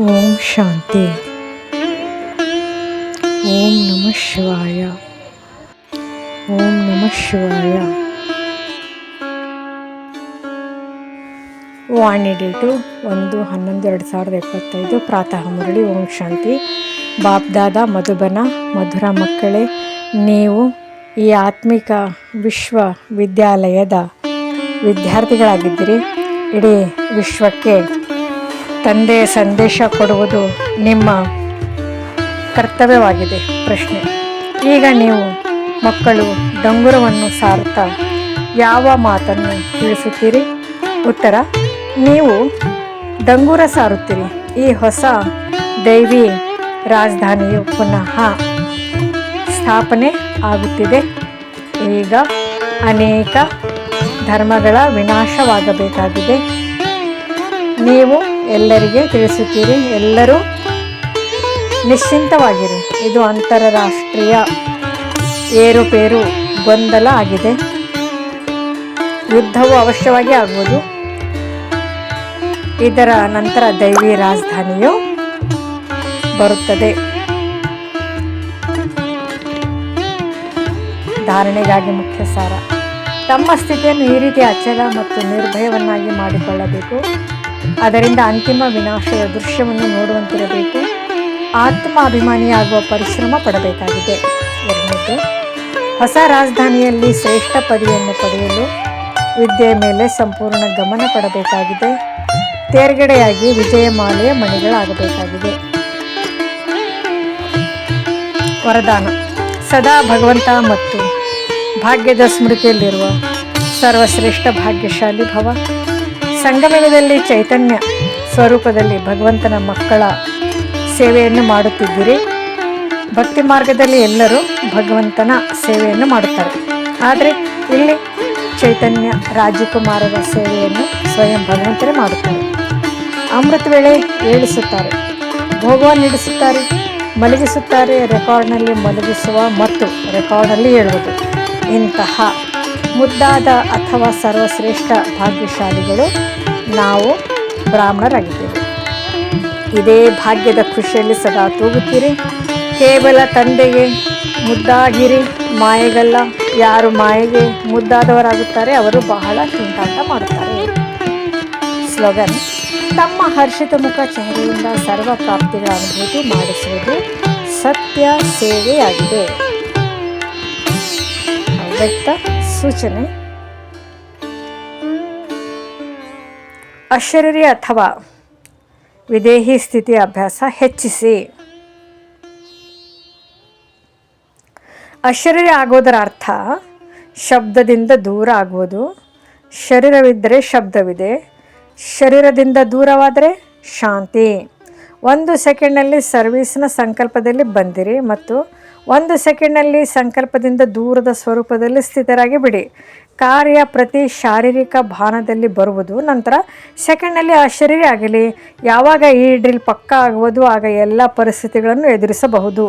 ಓಂ ಶಾಂತಿ. ಓಂ ನಮಃ ಶಿವಾಯ. ಓಂ ನಮಃ ಶಿವಾಯ. ವಾಣಿ ಡೇಟು ಒಂದು ಹನ್ನೊಂದು ಎರಡು ಸಾವಿರದ ಇಪ್ಪತ್ತೈದು ಪ್ರಾತಃ ಮುರಳಿ, ಓಂ ಶಾಂತಿ. ಬಾಪ್ದಾದ ಮಧುಬನ, ಮಧುರ ಮಕ್ಕಳೇ, ನೀವು ಈ ಆತ್ಮಿಕ ವಿಶ್ವವಿದ್ಯಾಲಯದ ವಿದ್ಯಾರ್ಥಿಗಳಾಗಿದ್ದೀರಿ. ಇಡೀ ವಿಶ್ವಕ್ಕೆ ತಂದೆಯ ಸಂದೇಶ ಕೊಡುವುದು ನಿಮ್ಮ ಕರ್ತವ್ಯವಾಗಿದೆ ಪ್ರಶ್ನೆ. ಈಗ ನೀವು ಮಕ್ಕಳು ಡಂಗುರವನ್ನು ಸಾರುತ್ತಾ ಯಾವ ಮಾತನ್ನು ತಿಳಿಸುತ್ತೀರಿ? ಉತ್ತರ, ನೀವು ಡಂಗುರ ಸಾರುತ್ತೀರಿ. ಈ ಹೊಸ ದೈವಿ ರಾಜಧಾನಿಯು ಪುನಃ ಸ್ಥಾಪನೆ ಆಗುತ್ತಿದೆ. ಈಗ ಅನೇಕ ಧರ್ಮಗಳ ವಿನಾಶವಾಗಬೇಕಾಗಿದೆ. ನೀವು ಎಲ್ಲರಿಗೆ ತಿಳಿಸುತ್ತೀರಿ. ಎಲ್ಲರೂ ನಿಶ್ಚಿಂತವಾಗಿರಿ. ಇದು ಅಂತಾರಾಷ್ಟ್ರೀಯ ಏರುಪೇರು ಗೊಂದಲ ಆಗಿದೆ. ಯುದ್ಧವು ಅವಶ್ಯವಾಗಿ ಆಗುವುದು ಇದರ ನಂತರ ದೈವಿ ರಾಜಧಾನಿಯು ಬರುತ್ತದೆ. ಧಾರಣೆಗಾಗಿ ಮುಖ್ಯ ಸಾರ ತಮ್ಮ ಸ್ಥಿತಿಯನ್ನು ಈ ರೀತಿ ಅಚಲ ಮತ್ತು ನಿರ್ಭಯವನ್ನಾಗಿ ಮಾಡಿಕೊಳ್ಳಬೇಕು. ಅದರಿಂದ ಅಂತಿಮ ವಿನಾಶದ ದೃಶ್ಯವನ್ನು ನೋಡುವಂತಿರಬೇಕು. ಆತ್ಮ ಅಭಿಮಾನಿಯಾಗುವ ಪರಿಶ್ರಮ ಪಡಬೇಕಾಗಿದೆ. ಹೊಸ ರಾಜಧಾನಿಯಲ್ಲಿ ಶ್ರೇಷ್ಠ ಪದವಿಯನ್ನು ಪಡೆಯಲು ವಿದ್ಯೆಯ ಮೇಲೆ ಸಂಪೂರ್ಣ ಗಮನ ಪಡಬೇಕಾಗಿದೆ ತೇರ್ಗಡೆಯಾಗಿ ವಿಜಯಮಾಲೆಯ ಮಣಿಗಳಾಗಬೇಕಾಗಿದೆ. ವರದಾನ, ಸದಾ ಭಗವಂತ ಮತ್ತು ಭಾಗ್ಯದ ಸ್ಮೃತಿಯಲ್ಲಿರುವ ಸರ್ವಶ್ರೇಷ್ಠ ಭಾಗ್ಯಶಾಲಿ ಭವ. ಸಂಗಮದಲ್ಲಿ ಚೈತನ್ಯ ಸ್ವರೂಪದಲ್ಲಿ ಭಗವಂತನ ಮಕ್ಕಳ ಸೇವೆಯನ್ನು ಮಾಡುತ್ತಿದ್ದೀರಿ. ಭಕ್ತಿ ಮಾರ್ಗದಲ್ಲಿ ಎಲ್ಲರೂ ಭಗವಂತನ ಸೇವೆಯನ್ನು ಮಾಡುತ್ತಾರೆ. ಆದರೆ ಇಲ್ಲಿ ಚೈತನ್ಯ ರಾಜಕುಮಾರರ ಸೇವೆಯನ್ನು ಸ್ವಯಂ ಭಗವಂತರೇ ಮಾಡುತ್ತಾರೆ. ಅಮೃತ ವೇಳೆ ಏಳಿಸುತ್ತಾರೆ. ಭೋಗ ನೀಡಿಸುತ್ತಾರೆ, ಮಲಗಿಸುತ್ತಾರೆ ರೆಕಾರ್ಡ್ನಲ್ಲಿ ಮಲಗಿಸುವ ಮತ್ತು ರೆಕಾರ್ಡ್ನಲ್ಲಿ ಹೇಳುವುದು. ಇಂತಹ ಮುದ್ದಾದ ಅಥವಾ ಸರ್ವಶ್ರೇಷ್ಠ ಭಾಗ್ಯಶಾಲಿಗಳು ನಾವು ಬ್ರಾಹ್ಮಣರಾಗಿದ್ದೇವೆ ಇದೇ ಭಾಗ್ಯದ ಖುಷಿಯಲ್ಲಿ ಸದಾ ತೂಗುತ್ತೀರಿ. ಕೇವಲ ತಂದೆಗೆ ಮುದ್ದಾಗಿರಿ, ಮಾಯೆಗಲ್ಲ. ಯಾರು ಮಾಯೆಗೆ ಮುದ್ದಾದವರಾಗುತ್ತಾರೆ, ಅವರು ಬಹಳ ಚಿಂತಾಟ ಮಾಡುತ್ತಾರೆ. ಸ್ಲೋಗನ್ ತಮ್ಮ ಹರ್ಷಿತ ಮುಖ ಚಹರೆಯಿಂದ ಸರ್ವ ಪ್ರಾಪ್ತಿಗಳ ಅನುಭೂತಿ ಮಾಡಿಸುವುದು ಸತ್ಯ ಸೇವೆಯಾಗಿದೆ. ಅವ್ಯಕ್ತ ಸೂಚನೆ? ಅಶರೀರಿ ಅಥವಾ ವಿದೇಹಿ ಸ್ಥಿತಿ ಅಭ್ಯಾಸ ಹೆಚ್ಚಿಸಿ. ಅಶರೀರಿ ಆಗೋದರ ಅರ್ಥ, ಶಬ್ದದಿಂದ ದೂರ ಆಗುವುದು. ಶರೀರವಿದ್ದರೆ ಶಬ್ದವಿದೆ. ಶರೀರದಿಂದ ದೂರವಾದರೆ ಶಾಂತಿ. ಒಂದು ಸೆಕೆಂಡ್ನಲ್ಲಿ ಸರ್ವೀಸ್ನ ಸಂಕಲ್ಪದಲ್ಲಿ ಬಂದಿರಿ ಮತ್ತು ಒಂದು ಸೆಕೆಂಡ್ನಲ್ಲಿ ಸಂಕಲ್ಪದಿಂದ ದೂರದ ಸ್ವರೂಪದಲ್ಲಿ ಸ್ಥಿತರಾಗಿ ಬಿಡಿ. ಕಾರ್ಯ ಪ್ರತಿ ಶಾರೀರಿಕ ಭಾನದಲ್ಲಿ ಬರುವುದು, ನಂತರ ಸೆಕೆಂಡ್ನಲ್ಲಿ ಶರೀರ ಆಗಲಿ ಯಾವಾಗ ಈ ಡ್ರಿಲ್ ಪಕ್ಕ ಆಗುವುದು, ಆಗ ಎಲ್ಲ ಪರಿಸ್ಥಿತಿಗಳನ್ನು ಎದುರಿಸಬಹುದು.